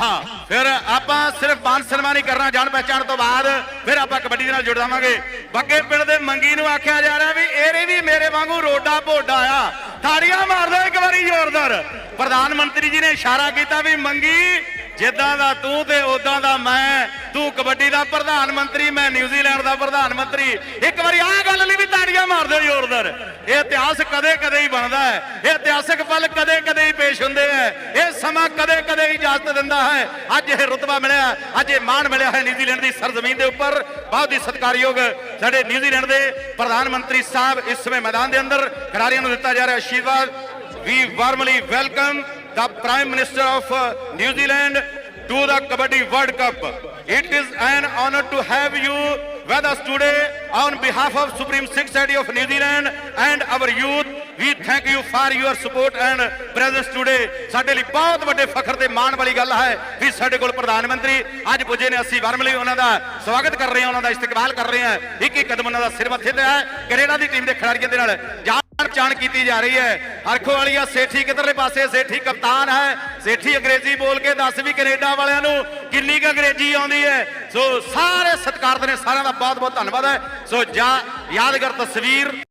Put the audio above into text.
ਹਾਂ, ਫਿਰ ਆਪਾਂ ਸਿਰਫ ਮਾਨ ਸਨਮਾਨ ਹੀ ਕਰਨਾ, ਜਾਣ ਪਹਿਚਾਣ ਤੋਂ ਬਾਅਦ ਫਿਰ ਆਪਾਂ ਕਬੱਡੀ ਦੇ ਨਾਲ ਜੁੜ ਜਾਵਾਂਗੇ। ਬੱਗੇ ਪਿੰਡ ਦੇ ਮੰਗੀ ਨੂੰ ਆਖਿਆ ਜਾ ਰਿਹਾ ਵੀ ਇਹਦੇ ਵੀ ਮੇਰੇ ਵਾਂਗੂ ਰੋਡਾ ਭੋਡਾ ਆ। ਤਾੜੀਆਂ ਮਾਰ ਦਿਓ ਇੱਕ ਵਾਰੀ ਜ਼ੋਰਦਾਰ। ਪ੍ਰਧਾਨ ਮੰਤਰੀ ਜੀ ਨੇ ਇਸ਼ਾਰਾ ਕੀਤਾ ਵੀ ਮੰਗੀ ਜਿੱਦਾਂ ਦਾ ਤੂੰ ਤੇ ਉਦਾਂ ਦਾ ਮੈਂ, ਤੂੰ ਕਬੱਡੀ ਦਾ ਪ੍ਰਧਾਨ ਮੰਤਰੀ, ਮੈਂ ਨਿਊਜ਼ੀਲੈਂਡ ਦਾ ਪ੍ਰਧਾਨ ਮੰਤਰੀ। ਇੱਕ ਵਾਰੀ ਆਹ ਗੱਲ ਲਈ ਵੀ ਤਾੜੀਆਂ ਮਾਰ ਦਿਓ ਜ਼ੋਰਦਾਰ। ਇਹ ਇਤਿਹਾਸ ਕਦੇ ਕਦੇ ਹੀ ਬਣਦਾ ਹੈ। ਇਹ ਇਤਿਹਾਸਕ ਪਲ ਕਦੇ ਕਦੇ ਹੀ ਪੇਸ਼ ਹੁੰਦੇ ਹੈ। ਇਹ ਸਮਾਂ ਕਦੇ ਕਦੇ ਹੀ ਇਜਾਜ਼ਤ ਦਿੰਦਾ ਹੈ। ਅੱਜ ਇਹ ਰੁਤਬਾ ਮਿਲਿਆ, ਅੱਜ ਇਹ ਮਾਣ ਮਿਲਿਆ ਹੈ ਨਿਊਜ਼ੀਲੈਂਡ ਦੀ ਸਰਜ਼ਮੀਨ ਦੇ ਉੱਪਰ। ਬਹੁਤ ਹੀ ਸਤਿਕਾਰਯੋਗ ਸਾਡੇ ਨਿਊਜ਼ੀਲੈਂਡ ਦੇ ਪ੍ਰਧਾਨ ਮੰਤਰੀ ਸਾਹਿਬ ਇਸ ਸਮੇਂ ਮੈਦਾਨ ਦੇ ਅੰਦਰ। ਖਿਡਾਰੀਆਂ ਨੂੰ ਦਿੱਤਾ ਜਾ ਰਿਹਾ ਆਸ਼ੀਰਵਾਦ we warmly welcome the Prime Minister of uh, New Zealand to the Kabaddi World Cup. It is an honor to have you with us today on behalf of Supreme Sikh Society of New Zealand and our youth. We thank you for your support and presence today. ਸਾਡੇ ਲਈ ਬਹੁਤ ਵੱਡੇ ਫਖਰ ਤੇ ਮਾਣ ਵਾਲੀ ਗੱਲ ਹੈ ਵੀ ਸਾਡੇ ਕੋਲ ਪ੍ਰਧਾਨ ਮੰਤਰੀ ਅੱਜ ਪੁੱਜੇ ਨੇ ਅਸੀਂ ਵਰਮਲੀ ਉਹਨਾਂ ਦਾ ਸਵਾਗਤ ਕਰ ਰਹੇ ਹਾਂ ਉਹਨਾਂ ਦਾ ਇਸਤਕਬਾਲ ਕਰ ਰਹੇ ਹਾਂ ਇੱਕ ਇੱਕ ਕਦਮ ਉਹਨਾਂ ਦਾ ਸਿਰ ਮੱਥੇ ਤੇ ਹੈ ਕੈਨੇਡਾ ਦੀ ਟੀਮ ਦੇ ਖਿਡਾਰੀਆਂ ਦੇ ਨਾਲ ਪਹਿਚਾਣ ਕੀਤੀ ਜਾ ਰਹੀ ਹੈ। ਹਰਖੋ ਵਾਲੀਆ ਸੇਠੀ ਕਿਧਰਲੇ ਪਾਸੇ? ਸੇਠੀ ਕਪਤਾਨ ਹੈ। ਸੇਠੀ ਅੰਗਰੇਜ਼ੀ ਬੋਲ ਕੇ ਦੱਸ ਵੀ ਕੈਨੇਡਾ ਵਾਲਿਆਂ ਨੂੰ ਕਿੰਨੀ ਕੁ ਅੰਗਰੇਜ਼ੀ ਆਉਂਦੀ ਹੈ। ਸੋ ਸਾਰੇ ਸਤਿਕਾਰਤ ਨੇ ਸਾਰਿਆਂ ਦਾ ਬਹੁਤ ਬਹੁਤ ਧੰਨਵਾਦ ਹੈ। ਸੋ ਜਾ ਯਾਦਗਾਰ ਤਸਵੀਰ।